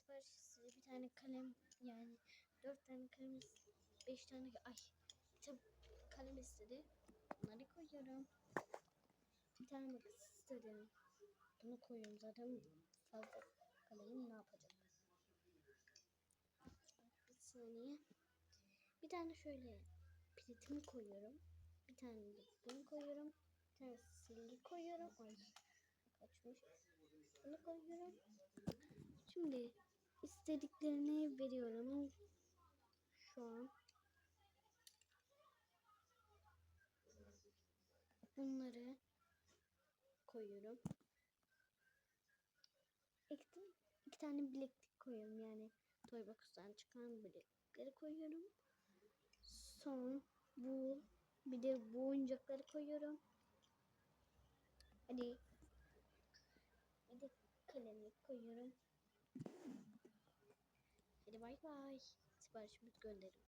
sipariş istedi. Bir tane kalem yani dört tane kalem beş tane ay kitap kalem istedi. Bunları koyuyorum. Bir tane makas istedi. Bunu koyuyorum zaten fazla kalemim ne yapacak? Bir saniye. Bir tane şöyle piritimi koyuyorum. Bir tane de bunu koyuyorum. Bir tane silgi koyuyorum. Ay kaçmış. Bunu koyuyorum. Şimdi istediklerini veriyorum. Şu an. Bunları koyuyorum. İki, iki tane bileklik koyuyorum yani Toy Box'tan çıkan bileklikleri koyuyorum. Son bu bir de bu oyuncakları koyuyorum. Hadi bir de kalemlik koyuyorum. Bay bay. Siparişimizi gönderin.